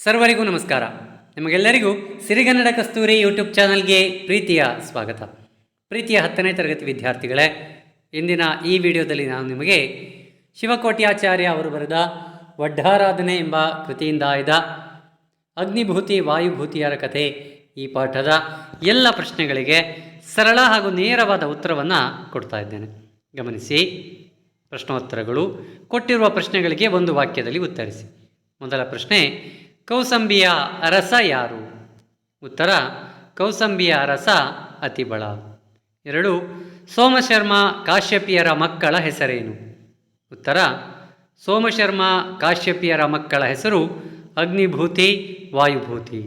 ಸರ್ವರಿಗೂ ನಮಸ್ಕಾರ. ನಿಮಗೆಲ್ಲರಿಗೂ ಸಿರಿಗನ್ನಡ ಕಸ್ತೂರಿ ಯೂಟ್ಯೂಬ್ ಚಾನಲ್ಗೆ ಪ್ರೀತಿಯ ಸ್ವಾಗತ. ಪ್ರೀತಿಯ ಹತ್ತನೇ ತರಗತಿ ವಿದ್ಯಾರ್ಥಿಗಳೇ, ಇಂದಿನ ಈ ವಿಡಿಯೋದಲ್ಲಿ ನಾನು ನಿಮಗೆ ಶಿವಕೋಟ್ಯಾಚಾರ್ಯ ಅವರು ಬರೆದ ವಡ್ಡಾರಾಧನೆ ಎಂಬ ಕೃತಿಯಿಂದ ಆಯ್ದ ಅಗ್ನಿಭೂತಿ ವಾಯುಭೂತಿಯರ ಕಥೆ ಈ ಪಾಠದ ಎಲ್ಲ ಪ್ರಶ್ನೆಗಳಿಗೆ ಸರಳ ಹಾಗೂ ನೇರವಾದ ಉತ್ತರವನ್ನು ಕೊಡ್ತಾ ಇದ್ದೇನೆ. ಗಮನಿಸಿ, ಪ್ರಶ್ನೋತ್ತರಗಳು ಕೊಟ್ಟಿರುವ ಪ್ರಶ್ನೆಗಳಿಗೆ ಒಂದು ವಾಕ್ಯದಲ್ಲಿ ಉತ್ತರಿಸಿ. ಮೊದಲ ಪ್ರಶ್ನೆ ಕೌಸಂಬಿಯ ಅರಸ ಯಾರು? ಉತ್ತರ, ಕೌಸಂಬಿಯ ಅರಸ ಅತಿಬಳ. ಎರಡು, ಸೋಮಶರ್ಮ ಕಾಶ್ಯಪಿಯರ ಮಕ್ಕಳ ಹೆಸರೇನು? ಉತ್ತರ, ಸೋಮಶರ್ಮ ಕಾಶ್ಯಪಿಯರ ಮಕ್ಕಳ ಹೆಸರು ಅಗ್ನಿಭೂತಿ, ವಾಯುಭೂತಿ.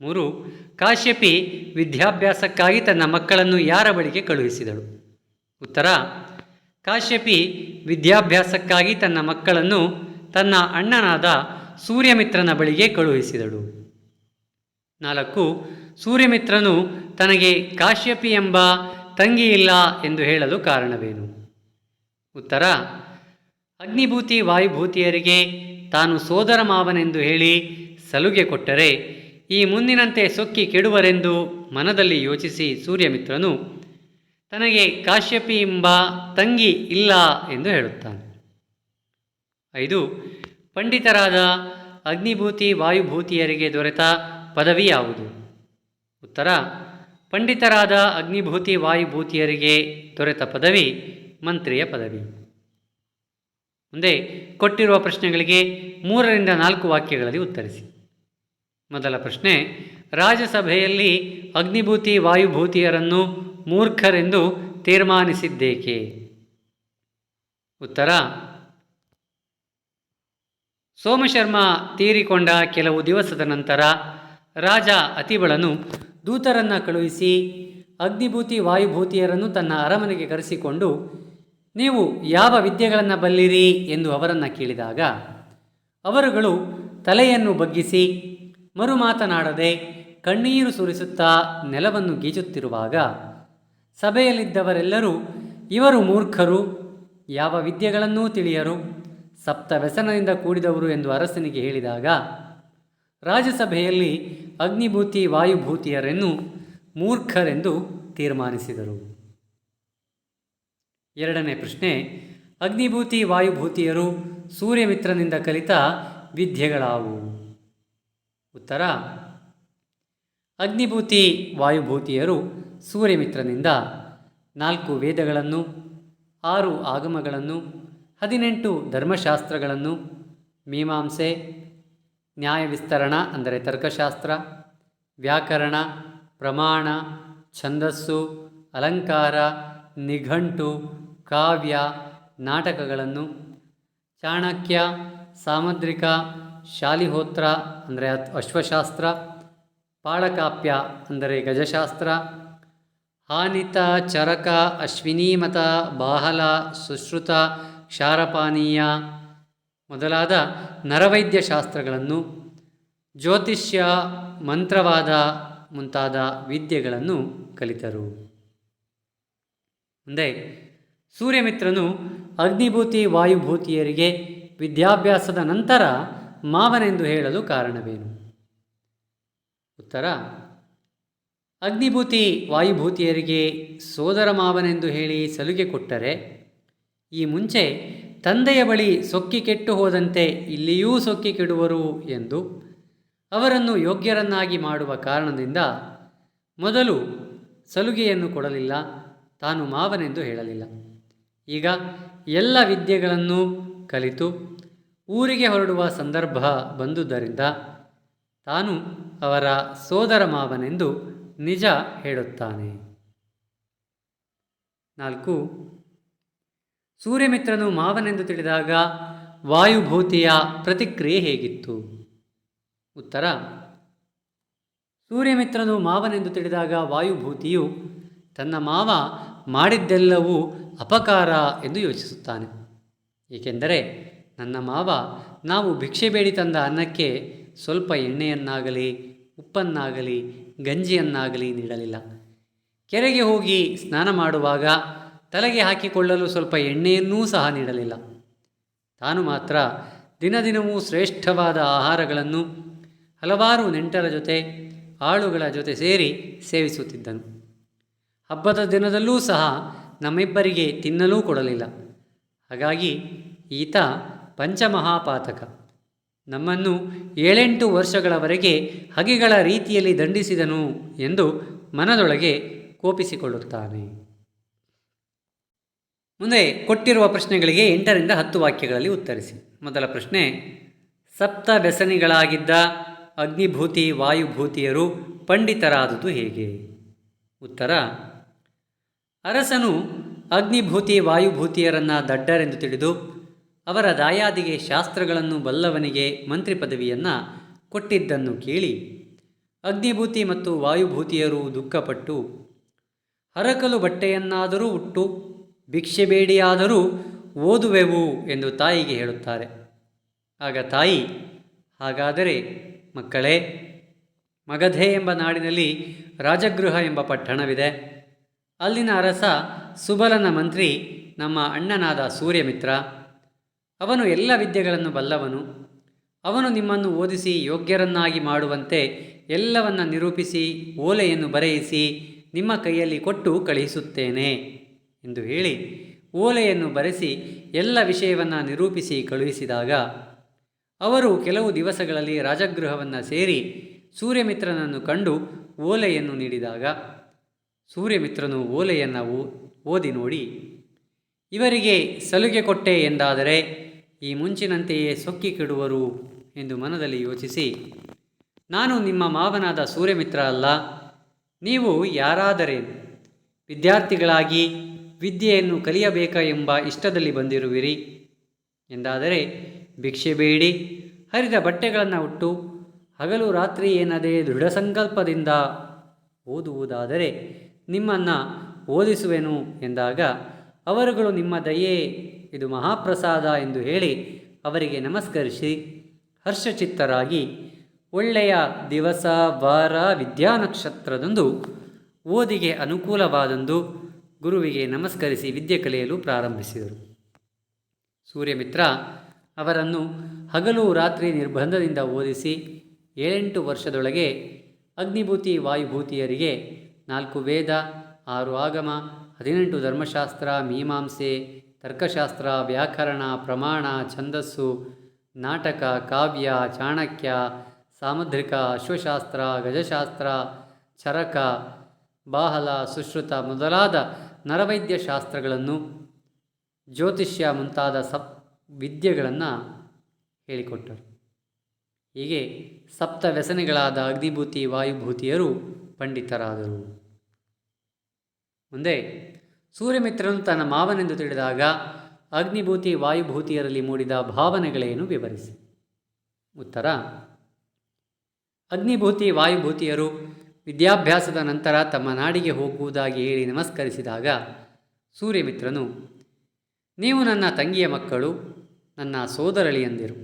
ಮೂರು, ಕಾಶ್ಯಪಿ ವಿದ್ಯಾಭ್ಯಾಸಕ್ಕಾಗಿ ತನ್ನ ಮಕ್ಕಳನ್ನು ಯಾರ ಬಳಿಗೆ ಕಳುಹಿಸಿದಳು? ಉತ್ತರ, ಕಾಶ್ಯಪಿ ವಿದ್ಯಾಭ್ಯಾಸಕ್ಕಾಗಿ ತನ್ನ ಮಕ್ಕಳನ್ನು ತನ್ನ ಅಣ್ಣನಾದ ಸೂರ್ಯಮಿತ್ರನ ಬಳಿಗೆ ಕಳುಹಿಸಿದಳು. ನಾಲ್ಕು, ಸೂರ್ಯಮಿತ್ರನು ತನಗೆ ಕಾಶ್ಯಪಿ ಎಂಬ ತಂಗಿ ಇಲ್ಲ ಎಂದು ಹೇಳಲು ಕಾರಣವೇನು? ಉತ್ತರ, ಅಗ್ನಿಭೂತಿ ವಾಯುಭೂತಿಯರಿಗೆ ತಾನು ಸೋದರ ಮಾವನೆಂದು ಹೇಳಿ ಸಲುಗೆ ಕೊಟ್ಟರೆ ಈ ಮುಂದಿನಂತೆ ಸೊಕ್ಕಿ ಕೆಡುವರೆಂದು ಮನದಲ್ಲಿ ಯೋಚಿಸಿ ಸೂರ್ಯಮಿತ್ರನು ತನಗೆ ಕಾಶ್ಯಪಿ ಎಂಬ ತಂಗಿ ಇಲ್ಲ ಎಂದು ಹೇಳುತ್ತಾನೆ. ಐದು ಪಂಡಿತರಾದ ಅಗ್ನಿಭೂತಿ ವಾಯುಭೂತಿಯರಿಗೆ ದೊರೆತ ಪದವಿ ಯಾವುದು? ಉತ್ತರ, ಪಂಡಿತರಾದ ಅಗ್ನಿಭೂತಿ ವಾಯುಭೂತಿಯರಿಗೆ ದೊರೆತ ಪದವಿ ಮಂತ್ರಿಯ ಪದವಿ. ಮುಂದೆ ಕೊಟ್ಟಿರುವ ಪ್ರಶ್ನೆಗಳಿಗೆ ಮೂರರಿಂದ ನಾಲ್ಕು ವಾಕ್ಯಗಳಲ್ಲಿ ಉತ್ತರಿಸಿ. ಮೊದಲ ಪ್ರಶ್ನೆ ರಾಜಸಭೆಯಲ್ಲಿ ಅಗ್ನಿಭೂತಿ ವಾಯುಭೂತಿಯರನ್ನು ಮೂರ್ಖರೆಂದು ತೀರ್ಮಾನಿಸಿದ್ದೇಕೆ? ಉತ್ತರ ಸೋಮಶರ್ಮ ತೀರಿಕೊಂಡ ಕೆಲವು ದಿವಸದ ನಂತರ ರಾಜ ಅತಿಬಳನು ದೂತರನ್ನು ಕಳುಹಿಸಿ ಅಗ್ನಿಭೂತಿ ವಾಯುಭೂತಿಯರನ್ನು ತನ್ನ ಅರಮನೆಗೆ ಕರೆಸಿಕೊಂಡು, ನೀವು ಯಾವ ವಿದ್ಯೆಗಳನ್ನು ಬಲ್ಲಿರಿ ಎಂದು ಅವರನ್ನು ಕೇಳಿದಾಗ, ಅವರುಗಳು ತಲೆಯನ್ನು ಬಗ್ಗಿಸಿ ಮರು ಮಾತನಾಡದೆ ಕಣ್ಣೀರು ಸುರಿಸುತ್ತಾ ನೆಲವನ್ನು ಗೀಚುತ್ತಿರುವಾಗ ಸಭೆಯಲ್ಲಿದ್ದವರೆಲ್ಲರೂ, ಇವರು ಮೂರ್ಖರು, ಯಾವ ವಿದ್ಯೆಗಳನ್ನೂ ತಿಳಿಯರು. ಸಪ್ತ ವ್ಯಸನದಿಂದ ಕೂಡಿದವರು ಎಂದು ಅರಸನಿಗೆ ಹೇಳಿದಾಗ, ರಾಜ್ಯಸಭೆಯಲ್ಲಿ ಅಗ್ನಿಭೂತಿ ವಾಯುಭೂತಿಯರನ್ನು ಮೂರ್ಖರೆಂದು ತೀರ್ಮಾನಿಸಿದರು. ಎರಡನೇ ಪ್ರಶ್ನೆ, ಅಗ್ನಿಭೂತಿ ವಾಯುಭೂತಿಯರು ಸೂರ್ಯಮಿತ್ರನಿಂದ ಕಲಿತ ವಿದ್ಯೆಗಳಾವು? ಉತ್ತರ, ಅಗ್ನಿಭೂತಿ ವಾಯುಭೂತಿಯರು ಸೂರ್ಯಮಿತ್ರನಿಂದ ನಾಲ್ಕು ವೇದಗಳನ್ನು, ಆರು ಆಗಮಗಳನ್ನು ಹದಿನೆಂಟು ಧರ್ಮಶಾಸ್ತ್ರಗಳನ್ನು, ಮೀಮಾಂಸೆ, ನ್ಯಾಯ ವಿಸ್ತರಣ ಅಂದರೆ ತರ್ಕಶಾಸ್ತ್ರ, ವ್ಯಾಕರಣ, ಪ್ರಮಾಣ, ಛಂದಸ್ಸು, ಅಲಂಕಾರ, ನಿಘಂಟು, ಕಾವ್ಯ, ನಾಟಕಗಳನ್ನು, ಚಾಣಕ್ಯ, ಸಾಮುದ್ರಿಕ, ಶಾಲಿಹೋತ್ರ ಅಂದರೆ ಅಶ್ವಶಾಸ್ತ್ರ, ಪಾಳಕಾಪ್ಯ ಅಂದರೆ ಗಜಶಾಸ್ತ್ರ, ಹಾನಿತ ಚರಕ ಅಶ್ವಿನೀಮತ ಬಾಹಲ ಸುಶ್ರುತ ಕ್ಷಾರಪಾನೀಯ ಮೊದಲಾದ ನರವೈದ್ಯ ಶಾಸ್ತ್ರಗಳನ್ನು ಜ್ಯೋತಿಷ್ಯ ಮಂತ್ರವಾದ ಮುಂತಾದ ವಿದ್ಯೆಗಳನ್ನು ಕಲಿತರು. ಮುಂದೆ ಸೂರ್ಯಮಿತ್ರನು ಅಗ್ನಿಭೂತಿ ವಾಯುಭೂತಿಯರಿಗೆ ವಿದ್ಯಾಭ್ಯಾಸದ ನಂತರ ಮಾವನೆಂದು ಹೇಳಲು ಕಾರಣವೇನು? ಉತ್ತರ, ಅಗ್ನಿಭೂತಿ ವಾಯುಭೂತಿಯರಿಗೆ ಸೋದರ ಮಾವನೆಂದು ಹೇಳಿ ಸಲುಗೆ ಕೊಟ್ಟರೆ ಈ ಮುಂಚೆ ತಂದೆಯ ಬಳಿ ಸೊಕ್ಕಿ ಕೆಟ್ಟು ಹೋದಂತೆ ಇಲ್ಲಿಯೂ ಸೊಕ್ಕಿ ಕೆಡುವರು ಎಂದು ಅವರನ್ನು ಯೋಗ್ಯರನ್ನಾಗಿ ಮಾಡುವ ಕಾರಣದಿಂದ ಮೊದಲು ಸಲುಗೆಯನ್ನು ಕೊಡಲಿಲ್ಲ, ತಾನು ಮಾವನೆಂದು ಹೇಳಲಿಲ್ಲ. ಈಗ ಎಲ್ಲ ವಿದ್ಯೆಗಳನ್ನು ಕಲಿತು ಊರಿಗೆ ಹೊರಡುವ ಸಂದರ್ಭ ಬಂದುದರಿಂದ ತಾನು ಅವರ ಸೋದರ ಮಾವನೆಂದು ನಿಜ ಹೇಳುತ್ತಾನೆ. ನಾಲ್ಕು ಸೂರ್ಯಮಿತ್ರನು ಮಾವನೆಂದು ತಿಳಿದಾಗ ವಾಯುಭೂತಿಯ ಪ್ರತಿಕ್ರಿಯೆ ಹೇಗಿತ್ತು? ಉತ್ತರ, ಸೂರ್ಯಮಿತ್ರನು ಮಾವನೆಂದು ತಿಳಿದಾಗ ವಾಯುಭೂತಿಯು ತನ್ನ ಮಾವ ಮಾಡಿದ್ದೆಲ್ಲವೂ ಅಪಕಾರ ಎಂದು ಯೋಚಿಸುತ್ತಾನೆ. ಏಕೆಂದರೆ ನನ್ನ ಮಾವ, ನಾವು ಭಿಕ್ಷೆ ಬೇಡಿ ತಂದ ಅನ್ನಕ್ಕೆ ಸ್ವಲ್ಪ ಎಣ್ಣೆಯನ್ನಾಗಲಿ, ಉಪ್ಪನ್ನಾಗಲಿ, ಗಂಜಿಯನ್ನಾಗಲಿ ನೀಡಲಿಲ್ಲ. ಕೆರೆಗೆ ಹೋಗಿ ಸ್ನಾನ ಮಾಡುವಾಗ ತಲೆಗೆ ಹಾಕಿಕೊಳ್ಳಲು ಸ್ವಲ್ಪ ಎಣ್ಣೆಯನ್ನೂ ಸಹ ನೀಡಲಿಲ್ಲ. ತಾನು ಮಾತ್ರ ದಿನದಿನವೂ ಶ್ರೇಷ್ಠವಾದ ಆಹಾರಗಳನ್ನು ಹಲವಾರು ನೆಂಟರ ಜೊತೆ, ಆಳುಗಳ ಜೊತೆ ಸೇರಿ ಸೇವಿಸುತ್ತಿದ್ದನು. ಹಬ್ಬದ ದಿನದಲ್ಲೂ ಸಹ ನಮ್ಮಿಬ್ಬರಿಗೆ ತಿನ್ನಲೂ ಕೊಡಲಿಲ್ಲ. ಹಾಗಾಗಿ ಈತ ಪಂಚಮಹಾಪಾತಕ. ನಮ್ಮನ್ನು ಏಳೆಂಟು ವರ್ಷಗಳವರೆಗೆ ಹಗೆಗಳ ರೀತಿಯಲ್ಲಿ ದಂಡಿಸಿದನು ಎಂದು ಮನದೊಳಗೆ ಕೋಪಿಸಿಕೊಳ್ಳುತ್ತಾನೆ. ಮುಂದೆ ಕೊಟ್ಟಿರುವ ಪ್ರಶ್ನೆಗಳಿಗೆ ಎಂಟರಿಂದ ಹತ್ತು ವಾಕ್ಯಗಳಲ್ಲಿ ಉತ್ತರಿಸಿ. ಮೊದಲ ಪ್ರಶ್ನೆ, ಸಪ್ತ ವ್ಯಸನಿಗಳಾಗಿದ್ದ ಅಗ್ನಿಭೂತಿ ವಾಯುಭೂತಿಯರು ಪಂಡಿತರಾದುದು ಹೇಗೆ? ಉತ್ತರ, ಅರಸನು ಅಗ್ನಿಭೂತಿ ವಾಯುಭೂತಿಯರನ್ನು ದಡ್ಡರೆಂದು ತಿಳಿದು ಅವರ ದಾಯಾದಿಗೆ ಶಾಸ್ತ್ರಗಳನ್ನು ಬಲ್ಲವನಿಗೆ ಮಂತ್ರಿ ಪದವಿಯನ್ನು ಕೊಟ್ಟಿದ್ದನ್ನು ಕೇಳಿ, ಅಗ್ನಿಭೂತಿ ಮತ್ತು ವಾಯುಭೂತಿಯರು ದುಃಖಪಟ್ಟು, ಹರಕಲು ಬಟ್ಟೆಯನ್ನಾದರೂ ಉಟ್ಟು ಭಿಕ್ಷೆ ಬೇಡಿಯಾದರೂ ಓದುವೆವು ಎಂದು ತಾಯಿಗೆ ಹೇಳುತ್ತಾರೆ. ಆಗ ತಾಯಿ, ಹಾಗಾದರೆ ಮಕ್ಕಳೇ, ಮಗಧೆ ಎಂಬ ನಾಡಿನಲ್ಲಿ ರಾಜಗೃಹ ಎಂಬ ಪಟ್ಟಣವಿದೆ. ಅಲ್ಲಿನ ಅರಸ ಸುಬಲನ ಮಂತ್ರಿ ನಮ್ಮ ಅಣ್ಣನಾದ ಸೂರ್ಯಮಿತ್ರ. ಅವನು ಎಲ್ಲ ವಿದ್ಯೆಗಳನ್ನು ಬಲ್ಲವನು. ಅವನು ನಿಮ್ಮನ್ನು ಓದಿಸಿ ಯೋಗ್ಯರನ್ನಾಗಿ ಮಾಡುವಂತೆ ಎಲ್ಲವನ್ನ ನಿರೂಪಿಸಿ, ಓಲೆಯನ್ನು ಬರೆಯಿಸಿ ನಿಮ್ಮ ಕೈಯಲ್ಲಿ ಕೊಟ್ಟು ಕಳುಹಿಸುತ್ತೇನೆ. ಎಂದು ಹೇಳಿ ಓಲೆಯನ್ನು ಬರೆಸಿ ಎಲ್ಲ ವಿಷಯವನ್ನು ನಿರೂಪಿಸಿ ಕಳುಹಿಸಿದಾಗ ಅವರು ಕೆಲವು ದಿವಸಗಳಲ್ಲಿ ರಾಜಗೃಹವನ್ನು ಸೇರಿ ಸೂರ್ಯಮಿತ್ರನನ್ನು ಕಂಡು ಓಲೆಯನ್ನು ನೀಡಿದಾಗ ಸೂರ್ಯಮಿತ್ರನು ಓಲೆಯನ್ನು ಓದಿ ನೋಡಿ, ಇವರಿಗೆ ಸಲುಗೆ ಕೊಟ್ಟೆ ಎಂದಾದರೆ ಈ ಮುಂಚಿನಂತೆಯೇ ಸೊಕ್ಕಿ ಕೆಡುವರು ಎಂದು ಮನದಲ್ಲಿ ಯೋಚಿಸಿ, ನಾನು ನಿಮ್ಮ ಮಾವನಾದ ಸೂರ್ಯಮಿತ್ರ ಅಲ್ಲ, ನೀವು ಯಾರಾದರೆ ವಿದ್ಯಾರ್ಥಿಗಳಾಗಿ ವಿದ್ಯೆಯನ್ನು ಕಲಿಯಬೇಕ ಎಂಬ ಇಷ್ಟದಲ್ಲಿ ಬಂದಿರುವಿರಿ. ಎಂದಾದರೆ ಭಿಕ್ಷೆ ಬೇಡಿ, ಹರಿದ ಬಟ್ಟೆಗಳನ್ನು ಉಟ್ಟು, ಹಗಲು ರಾತ್ರಿ ಏನದೇ ದೃಢ ಸಂಕಲ್ಪದಿಂದ ಓದುವುದಾದರೆ ನಿಮ್ಮನ್ನು ಓದಿಸುವೆನು ಎಂದಾಗ ಅವರುಗಳು ನಿಮ್ಮ ದಯೆ, ಇದು ಮಹಾಪ್ರಸಾದ ಎಂದು ಹೇಳಿ ಅವರಿಗೆ ನಮಸ್ಕರಿಸಿ ಹರ್ಷಚಿತ್ತರಾಗಿ ಒಳ್ಳೆಯ ದಿವಸ, ವಾರ ವಿದ್ಯಾನಕ್ಷತ್ರದಂದು ಓದಿಗೆ ಅನುಕೂಲವಾದಂದು ಗುರುವಿಗೆ ನಮಸ್ಕರಿಸಿ ವಿದ್ಯೆ ಕಲಿಯಲು ಪ್ರಾರಂಭಿಸಿದರು. ಸೂರ್ಯಮಿತ್ರ ಅವರನ್ನು ಹಗಲು ರಾತ್ರಿ ನಿರ್ಬಂಧದಿಂದ ಓದಿಸಿ ಏಳೆಂಟು ವರ್ಷದೊಳಗೆ ಅಗ್ನಿಭೂತಿ ವಾಯುಭೂತಿಯರಿಗೆ ನಾಲ್ಕು ವೇದ, ಆರು ಆಗಮ, ಹದಿನೆಂಟು ಧರ್ಮಶಾಸ್ತ್ರ, ಮೀಮಾಂಸೆ, ತರ್ಕಶಾಸ್ತ್ರ, ವ್ಯಾಕರಣ, ಪ್ರಮಾಣ, ಛಂದಸ್ಸು, ನಾಟಕ, ಕಾವ್ಯ, ಚಾಣಕ್ಯ, ಸಾಮುದ್ರಿಕ, ಅಶ್ವಶಾಸ್ತ್ರ, ಗಜಶಾಸ್ತ್ರ, ಚರಕ, ಬಾಹಲ, ಸುಶ್ರುತ ಮೊದಲಾದ ನರವೈದ್ಯ ಶಾಸ್ತ್ರಗಳನ್ನು ಜ್ಯೋತಿಷ್ಯ ಮುಂತಾದ ಸಪ್, ವಿದ್ಯೆಗಳನ್ನು ಹೇಳಿಕೊಟ್ಟರು. ಹೀಗೆ ಸಪ್ತ ವ್ಯಸನಿಗಳಾದ ಅಗ್ನಿಭೂತಿ, ವಾಯುಭೂತಿಯರು ಪಂಡಿತರಾದರು. ಮುಂದೆ ಸೂರ್ಯಮಿತ್ರನು ತನ್ನ ಮಾವನೆಂದು ತಿಳಿದಾಗ ಅಗ್ನಿಭೂತಿ, ವಾಯುಭೂತಿಯರಲ್ಲಿ ಮೂಡಿದ ಭಾವನೆಗಳೇನು ವಿವರಿಸಿ. ಉತ್ತರ, ಅಗ್ನಿಭೂತಿ, ವಾಯುಭೂತಿಯರು ವಿದ್ಯಾಭ್ಯಾಸದ ನಂತರ ತಮ್ಮ ನಾಡಿಗೆ ಹೋಗುವುದಾಗಿ ಹೇಳಿ ನಮಸ್ಕರಿಸಿದಾಗ, ಸೂರ್ಯಮಿತ್ರನು, ನೀವು ನನ್ನ ತಂಗಿಯ ಮಕ್ಕಳು, ನನ್ನ ಸೋದರಳಿಯಂದಿರು.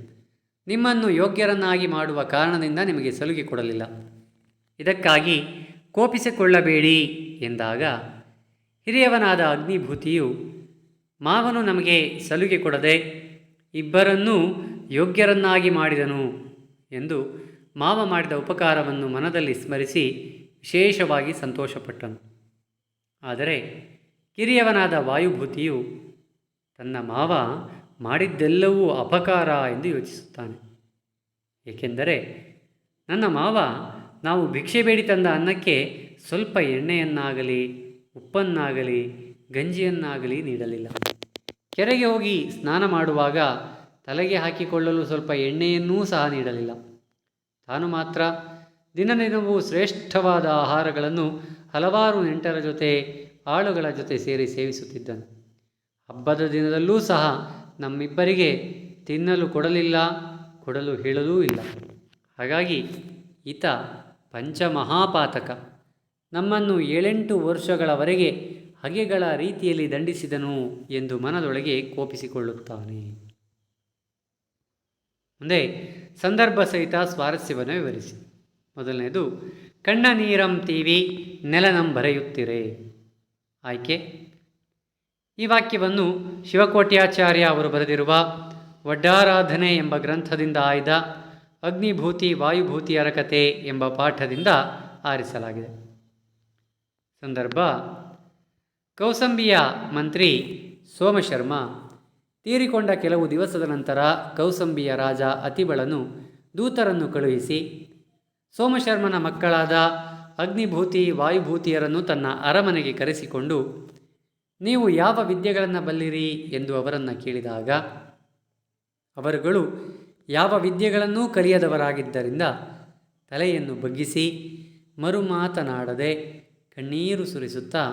ನಿಮ್ಮನ್ನು ಯೋಗ್ಯರನ್ನಾಗಿ ಮಾಡುವ ಕಾರಣದಿಂದ ನಿಮಗೆ ಸಲುಗೆ ಕೊಡಲಿಲ್ಲ. ಇದಕ್ಕಾಗಿ ಕೋಪಿಸಿಕೊಳ್ಳಬೇಡಿ ಎಂದಾಗ, ಹಿರಿಯವನಾದ ಅಗ್ನಿಭೂತಿಯು, ಮಾವನು ನಮಗೆ ಸಲುಗೆ ಕೊಡದೆ ಇಬ್ಬರನ್ನೂ ಯೋಗ್ಯರನ್ನಾಗಿ ಮಾಡಿದನು ಎಂದು ಮಾವ ಮಾಡಿದ ಉಪಕಾರವನ್ನು ಮನದಲ್ಲಿ ಸ್ಮರಿಸಿ ವಿಶೇಷವಾಗಿ ಸಂತೋಷಪಟ್ಟನು. ಆದರೆ ಕಿರಿಯವನಾದ ವಾಯುಭೂತಿಯು ತನ್ನ ಮಾವ ಮಾಡಿದ್ದೆಲ್ಲವೂ ಅಪಕಾರ ಎಂದು ಯೋಚಿಸುತ್ತಾನೆ. ಏಕೆಂದರೆ ನನ್ನ ಮಾವ, ನಾವು ಭಿಕ್ಷೆ ಬೇಡಿ ತಂದ ಅನ್ನಕ್ಕೆ ಸ್ವಲ್ಪ ಎಣ್ಣೆಯನ್ನಾಗಲಿ, ಉಪ್ಪನ್ನಾಗಲಿ, ಗಂಜಿಯನ್ನಾಗಲಿ ನೀಡಲಿಲ್ಲ. ಕೆರೆಗೆ ಹೋಗಿ ಸ್ನಾನ ಮಾಡುವಾಗ ತಲೆಗೆ ಹಾಕಿಕೊಳ್ಳಲು ಸ್ವಲ್ಪ ಎಣ್ಣೆಯನ್ನೂ ಸಹ ನೀಡಲಿಲ್ಲ. ತಾನು ಮಾತ್ರ ದಿನದಿನವೂ ಶ್ರೇಷ್ಠವಾದ ಆಹಾರಗಳನ್ನು ಹಲವಾರು ನೆಂಟರ ಜೊತೆ, ಆಳುಗಳ ಜೊತೆ ಸೇರಿ ಸೇವಿಸುತ್ತಿದ್ದನು. ಹಬ್ಬದ ದಿನದಲ್ಲೂ ಸಹ ನಮ್ಮಿಬ್ಬರಿಗೆ ತಿನ್ನಲು ಕೊಡಲಿಲ್ಲ, ಕೊಡಲು ಹೇಳಲೂ ಇಲ್ಲ. ಹಾಗಾಗಿ ಈತ ಪಂಚಮಹಾಪಾತಕ. ನಮ್ಮನ್ನು ಏಳೆಂಟು ವರ್ಷಗಳವರೆಗೆ ಹಗೆಗಳ ರೀತಿಯಲ್ಲಿ ದಂಡಿಸಿದನು ಎಂದು ಮನದೊಳಗೆ ಕೋಪಿಸಿಕೊಳ್ಳುತ್ತಾನೆ. ಮುಂದೆ ಸಂದರ್ಭ ಸಹಿತ ಸ್ವಾರಸ್ಯವನ್ನು ವಿವರಿಸಿ. ಮೊದಲನೆಯದು ಕಣ್ಣ ನೀರಂ ತೀವಿ ನೆಲನಂ ಬರೆಯುತ್ತಿರೆ. ಆಯ್ಕೆ. ಈ ವಾಕ್ಯವನ್ನು ಶಿವಕೋಟ್ಯಾಚಾರ್ಯ ಅವರು ಬರೆದಿರುವ ವಡ್ಡಾರಾಧನೆ ಎಂಬ ಗ್ರಂಥದಿಂದ ಆಯ್ದ ಅಗ್ನಿಭೂತಿ ವಾಯುಭೂತಿಯರ ಕತೆ ಎಂಬ ಪಾಠದಿಂದ ಆರಿಸಲಾಗಿದೆ. ಸಂದರ್ಭ, ಕೌಸಂಬಿಯ ಮಂತ್ರಿ ಸೋಮಶರ್ಮ ತೀರಿಕೊಂಡ ಕೆಲವು ದಿವಸದ ನಂತರ ಕೌಸಂಬಿಯ ರಾಜ ಅತಿಬಳನು ದೂತರನ್ನು ಕಳುಹಿಸಿ, ಸೋಮಶರ್ಮನ ಮಕ್ಕಳಾದ ಅಗ್ನಿಭೂತಿ ವಾಯುಭೂತಿಯರನ್ನು ತನ್ನ ಅರಮನೆಗೆ ಕರೆಸಿಕೊಂಡು, ನೀವು ಯಾವ ವಿದ್ಯೆಗಳನ್ನು ಬಲ್ಲಿರಿ ಎಂದು ಅವರನ್ನು ಕೇಳಿದಾಗ, ಅವರುಗಳು ಯಾವ ವಿದ್ಯೆಗಳನ್ನೂ ಕಲಿಯದವರಾಗಿದ್ದರಿಂದ ತಲೆಯನ್ನು ಬಗ್ಗಿಸಿ ಮರುಮಾತನಾಡದೆ ಕಣ್ಣೀರು ಸುರಿಸುತ್ತಾ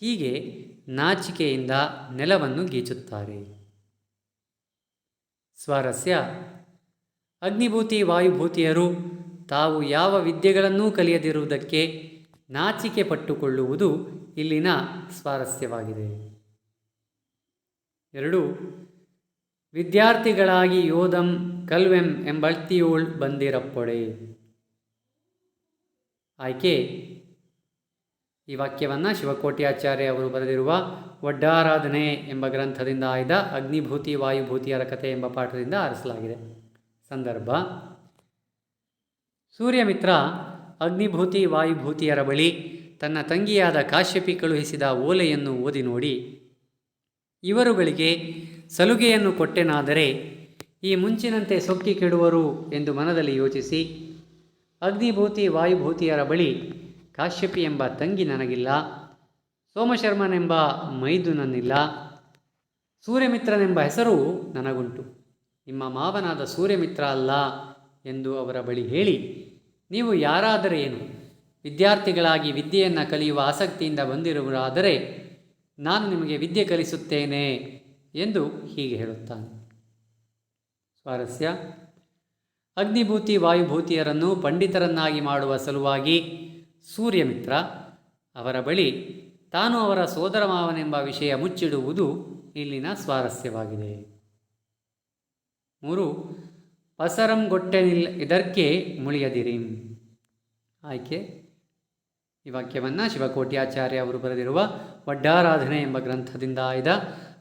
ಹೀಗೆ ನಾಚಿಕೆಯಿಂದ ನೆಲವನ್ನು ಗೀಚುತ್ತಾರೆ. ಸ್ವಾರಸ್ಯ. ಅಗ್ನಿಭೂತಿ ವಾಯುಭೂತಿಯರು ತಾವು ಯಾವ ವಿದ್ಯೆಗಳನ್ನೂ ಕಲಿಯದಿರುವುದಕ್ಕೆ ನಾಚಿಕೆ ಪಟ್ಟುಕೊಳ್ಳುವುದು ಇಲ್ಲಿನ ಸ್ವಾರಸ್ಯವಾಗಿದೆ. ಎರಡು, ವಿದ್ಯಾರ್ಥಿಗಳಾಗಿ ಯೋಧಂ ಕಲ್ವೆಂ ಎಂಬಳ್ತಿಯೋಳ್ ಬಂದಿರಪ್ಪೊಡೆ. ಆಯ್ಕೆ ಈ ವಾಕ್ಯವನ್ನು ಶಿವಕೋಟ್ಯಾಚಾರ್ಯ ಅವರು ಬರೆದಿರುವ ಒಡ್ಡಾರಾಧನೆ ಎಂಬ ಗ್ರಂಥದಿಂದ ಆಯ್ದ ಅಗ್ನಿಭೂತಿ ವಾಯುಭೂತಿಯರ ಕಥೆ ಎಂಬ ಪಾಠದಿಂದ ಆರಿಸಲಾಗಿದೆ. ಸಂದರ್ಭ. ಸೂರ್ಯಮಿತ್ರ ಅಗ್ನಿಭೂತಿ ವಾಯುಭೂತಿಯರ ಬಳಿ ತನ್ನ ತಂಗಿಯಾದ ಕಾಶ್ಯಪಿ ಕಳುಹಿಸಿದ ಓಲೆಯನ್ನು ಓದಿ ನೋಡಿ, ಇವರುಗಳಿಗೆ ಸಲುಗೆಯನ್ನು ಕೊಟ್ಟೆನಾದರೆ ಈ ಮುಂಚಿನಂತೆ ಸೊಕ್ಕಿ ಕೆಡುವರು ಎಂದು ಮನದಲ್ಲಿ ಯೋಚಿಸಿ, ಅಗ್ನಿಭೂತಿ ವಾಯುಭೂತಿಯರ ಬಳಿ ಕಾಶ್ಯಪಿ ಎಂಬ ತಂಗಿ ನನಗಿಲ್ಲ ಸೋಮಶರ್ಮನೆಂಬ ಮೈದು ನನ್ನಿಲ್ಲ ಸೂರ್ಯಮಿತ್ರನೆಂಬ ಹೆಸರು ನನಗುಂಟು. ನಿಮ್ಮ ಮಾವನಾದ ಸೂರ್ಯಮಿತ್ರ ಅಲ್ಲ ಎಂದು ಅವರ ಬಳಿ ಹೇಳಿ, ನೀವು ಯಾರಾದರೆ ಏನು? ವಿದ್ಯಾರ್ಥಿಗಳಾಗಿ ವಿದ್ಯೆಯನ್ನು ಕಲಿಯುವ ಆಸಕ್ತಿಯಿಂದ ಬಂದಿರುವರಾದರೆ ನಾನು ನಿಮಗೆ ವಿದ್ಯೆ ಕಲಿಸುತ್ತೇನೆ ಎಂದು ಹೀಗೆ ಹೇಳುತ್ತಾನೆ. ಸ್ವಾರಸ್ಯ. ಅಗ್ನಿಭೂತಿ ವಾಯುಭೂತಿಯರನ್ನು ಪಂಡಿತರನ್ನಾಗಿ ಮಾಡುವ ಸಲುವಾಗಿ ಸೂರ್ಯಮಿತ್ರ, ಅವರ ಬಳಿ ತಾನು ಅವರ ಸೋದರ ಮಾವನೆಂಬ ವಿಷಯ ಮುಚ್ಚಿಡುವುದು ಇಲ್ಲಿನ ಸ್ವಾರಸ್ಯವಾಗಿದೆ. ಮೂರು, ಪಸರಂ ಗೊಟ್ಟೆನಿಲ್ ಇದಕ್ಕೆ ಮುಳಿಯದಿರಿ. ಆಯ್ಕೆ, ಈ ವಾಕ್ಯವನ್ನು ಶಿವಕೋಟ್ಯಾಚಾರ್ಯ ಅವರು ಬರೆದಿರುವ ವಡ್ಡಾರಾಧನೆ ಎಂಬ ಗ್ರಂಥದಿಂದ ಆಯ್ದ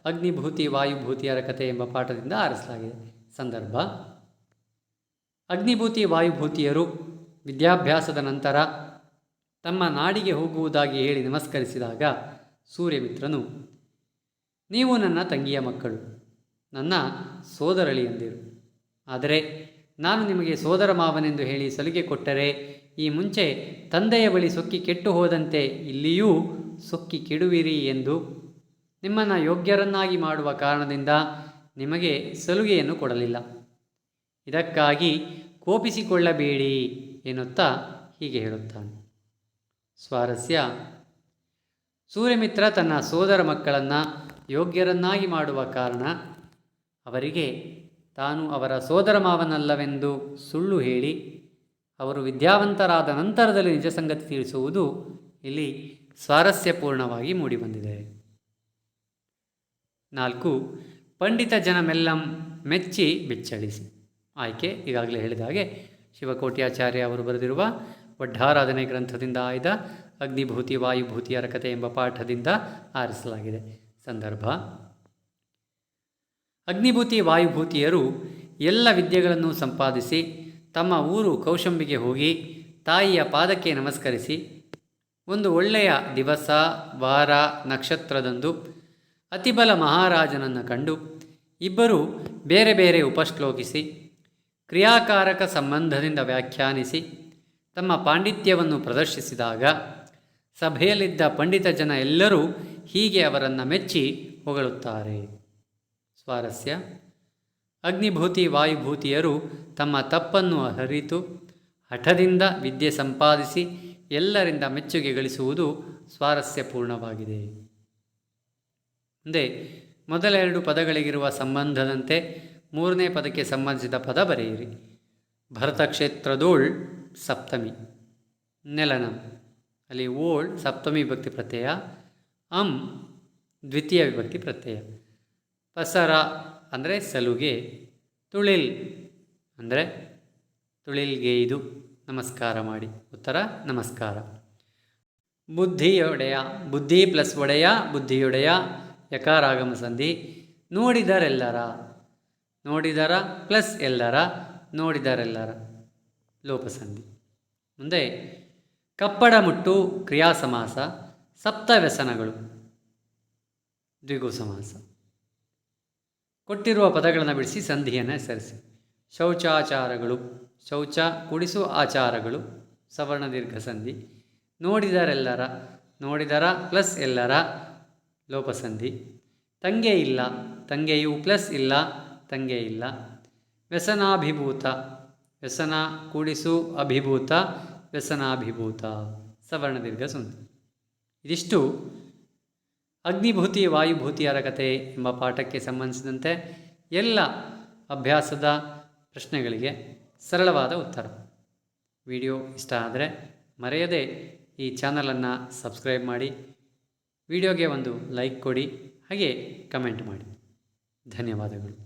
ಅಗ್ನಿಭೂತಿ ವಾಯುಭೂತಿಯರ ಕಥೆ ಎಂಬ ಪಾಠದಿಂದ ಆರಿಸಲಾಗಿದೆ. ಸಂದರ್ಭ, ಅಗ್ನಿಭೂತಿ, ವಾಯುಭೂತಿಯರು ವಿದ್ಯಾಭ್ಯಾಸದ ನಂತರ ತಮ್ಮ ನಾಡಿಗೆ ಹೋಗುವುದಾಗಿ ಹೇಳಿ ನಮಸ್ಕರಿಸಿದಾಗ, ಸೂರ್ಯಮಿತ್ರನು, ನೀವು ನನ್ನ ತಂಗಿಯ ಮಕ್ಕಳು, ನನ್ನ ಸೋದರಳಿಯಂದಿರು ಆದರೆ ನಾನು ನಿಮಗೆ ಸೋದರ ಮಾವನೆಂದು ಹೇಳಿ ಸಲಿಗೆ ಕೊಟ್ಟರೆ, ಈ ಮುಂಚೆ ತಂದೆಯ ಬಳಿ ಸೊಕ್ಕಿ ಕೆಟ್ಟು ಹೋದಂತೆ ಇಲ್ಲಿಯೂ ಸೊಕ್ಕಿ ಕೆಡುವಿರಿ ಎಂದು ನಿಮ್ಮನ್ನು ಯೋಗ್ಯರನ್ನಾಗಿ ಮಾಡುವ ಕಾರಣದಿಂದ ನಿಮಗೆ ಸಲುಗೆಯನ್ನು ಕೊಡಲಿಲ್ಲ. ಇದಕ್ಕಾಗಿ ಕೋಪಿಸಿಕೊಳ್ಳಬೇಡಿ ಎನ್ನುತ್ತಾ ಹೀಗೆ ಹೇಳುತ್ತಾನೆ. ಸ್ವಾರಸ್ಯ. ಸೂರ್ಯಮಿತ್ರ ತನ್ನ ಸೋದರ ಮಕ್ಕಳನ್ನು ಯೋಗ್ಯರನ್ನಾಗಿ ಮಾಡುವ ಕಾರಣ ಅವರಿಗೆ ತಾನು ಅವರ ಸೋದರ ಮಾವನಲ್ಲವೆಂದು ಸುಳ್ಳು ಹೇಳಿ ಅವರು ವಿದ್ಯಾವಂತರಾದ ನಂತರದಲ್ಲಿ ನಿಜ ಸಂಗತಿ ತಿಳಿಸುವುದು ಇಲ್ಲಿ ಸ್ವಾರಸ್ಯಪೂರ್ಣವಾಗಿ ಮೂಡಿಬಂದಿದೆ. ನಾಲ್ಕು, ಪಂಡಿತ ಜನಮೆಲ್ಲಂ ಮೆಚ್ಚಿ ಬಿಚ್ಚಳಿಸಿ. ಆಯ್ಕೆ ಈಗಾಗಲೇ ಹೇಳಿದ ಹಾಗೆ ಶಿವಕೋಟ್ಯಾಚಾರ್ಯ ಅವರು ಬರೆದಿರುವ ವಡ್ಡಾರಾಧನೆ ಗ್ರಂಥದಿಂದ ಆಯ್ದ ಅಗ್ನಿಭೂತಿ ವಾಯುಭೂತಿಯರ ಕಥೆ ಎಂಬ ಪಾಠದಿಂದ ಆರಿಸಲಾಗಿದೆ. ಸಂದರ್ಭ. ಅಗ್ನಿಭೂತಿ, ವಾಯುಭೂತಿಯರು ಎಲ್ಲ ವಿದ್ಯೆಗಳನ್ನು ಸಂಪಾದಿಸಿ ತಮ್ಮ ಊರು ಕೌಶಂಬಿಗೆ ಹೋಗಿ ತಾಯಿಯ ಪಾದಕ್ಕೆ ನಮಸ್ಕರಿಸಿ, ಒಂದು ಒಳ್ಳೆಯ ದಿವಸ, ವಾರ, ನಕ್ಷತ್ರದಂದು ಅತಿಬಲ ಮಹಾರಾಜನನ್ನು ಕಂಡು ಇಬ್ಬರು ಬೇರೆ ಬೇರೆ ಉಪಶ್ಲೋಕಿಸಿ, ಕ್ರಿಯಾಕಾರಕ ಸಂಬಂಧದಿಂದ ವ್ಯಾಖ್ಯಾನಿಸಿ ತಮ್ಮ ಪಾಂಡಿತ್ಯವನ್ನು ಪ್ರದರ್ಶಿಸಿದಾಗ ಸಭೆಯಲ್ಲಿದ್ದ ಪಂಡಿತ ಜನ ಎಲ್ಲರೂ ಹೀಗೆ ಅವರನ್ನು ಮೆಚ್ಚಿ ಹೊಗಳುತ್ತಾರೆ. ಸ್ವಾರಸ್ಯ. ಅಗ್ನಿಭೂತಿ ವಾಯುಭೂತಿಯರು ತಮ್ಮ ತಪ್ಪನ್ನು ಅರಿತು ಹಠದಿಂದ ವಿದ್ಯೆ ಸಂಪಾದಿಸಿ ಎಲ್ಲರಿಂದ ಮೆಚ್ಚುಗೆ ಗಳಿಸುವುದು ಸ್ವಾರಸ್ಯಪೂರ್ಣವಾಗಿದೆ. ಮುಂದೆ ಮೊದಲ ಎರಡು ಪದಗಳಿಗಿರುವ ಸಂಬಂಧದಂತೆ ಮೂರನೇ ಪದಕ್ಕೆ ಸಂಬಂಧಿಸಿದ ಪದ ಬರೆಯಿರಿ. ಭರತಕ್ಷೇತ್ರದೋಳ್ ಸಪ್ತಮಿ. ನೆಲನಂ. ಅಲ್ಲಿ ಓಲ್ಡ್ ಸಪ್ತಮಿ ವಿಭಕ್ತಿ ಪ್ರತ್ಯಯ, ಅಂ ದ್ವಿತೀಯ ವಿಭಕ್ತಿ ಪ್ರತ್ಯಯ. ಪಸರ ಅಂದರೆ ಸಲುಗೆ, ತುಳಿಲ್ ಅಂದರೆ ತುಳಿಲ್ಗೆ ಇದು. ನಮಸ್ಕಾರ ಮಾಡಿ. ಉತ್ತರ, ನಮಸ್ಕಾರ. ಬುದ್ಧಿಯೊಡೆಯ, ಬುದ್ಧಿ ಪ್ಲಸ್ ಒಡೆಯ, ಬುದ್ಧಿಯೊಡೆಯ, ಯಕಾರಾಗಮ ಸಂಧಿ. ನೋಡಿದರೆಲ್ಲರ, ನೋಡಿದರ ಪ್ಲಸ್ ಎಲ್ಲರ, ನೋಡಿದರೆಲ್ಲರ. ಲೋಪಸಂಧಿ. ಮುಂದೆ ಕಪ್ಪಡ ಮುಟ್ಟು ಕ್ರಿಯಾ ಸಮಾಸ ಸಪ್ತ ವ್ಯಸನಗಳು ದ್ವಿಗು ಸಮಾಸ ಕೊಟ್ಟಿರುವ ಪದಗಳನ್ನು ಬಿಡಿಸಿ ಸಂಧಿಯನ್ನು ಹೆಸರಿಸಿ. ಶೌಚಾಚಾರಗಳು, ಶೌಚ ಕುಡಿಸು ಆಚಾರಗಳು, ಸವರ್ಣ ದೀರ್ಘ ಸಂಧಿ. ನೋಡಿದರೆಲ್ಲರ, ನೋಡಿದರ ಪ್ಲಸ್ ಎಲ್ಲರ ಲೋಪಸಂಧಿ. ತಂಗೆ ಇಲ್ಲ, ತಂಗೆಯು ಪ್ಲಸ್ ಇಲ್ಲ, ತಂಗೆ ಇಲ್ಲ. ವ್ಯಸನಾಭಿಭೂತ ವ್ಯಸನ ಕೂಡಿಸು ಅಭಿಭೂತ, ವ್ಯಸನಾಭಿಭೂತ. ಸವರ್ಣ ದೀರ್ಘ ಸುಂದರ ಇದಿಷ್ಟು ಅಗ್ನಿಭೂತಿ ವಾಯುಭೂತಿಯರ ಕಥೆ ಎಂಬ ಪಾಠಕ್ಕೆ ಸಂಬಂಧಿಸಿದಂತೆ ಎಲ್ಲ ಅಭ್ಯಾಸದ ಪ್ರಶ್ನೆಗಳಿಗೆ ಸರಳವಾದ ಉತ್ತರ. ವಿಡಿಯೋ ಇಷ್ಟ ಆದರೆ ಮರೆಯದೆ ಈ ಚಾನಲನ್ನು ಸಬ್ಸ್ಕ್ರೈಬ್ ಮಾಡಿ, ವಿಡಿಯೋಗೆ ಒಂದು ಲೈಕ್ ಕೊಡಿ, ಹಾಗೆ ಕಮೆಂಟ್ ಮಾಡಿ. ಧನ್ಯವಾದಗಳು.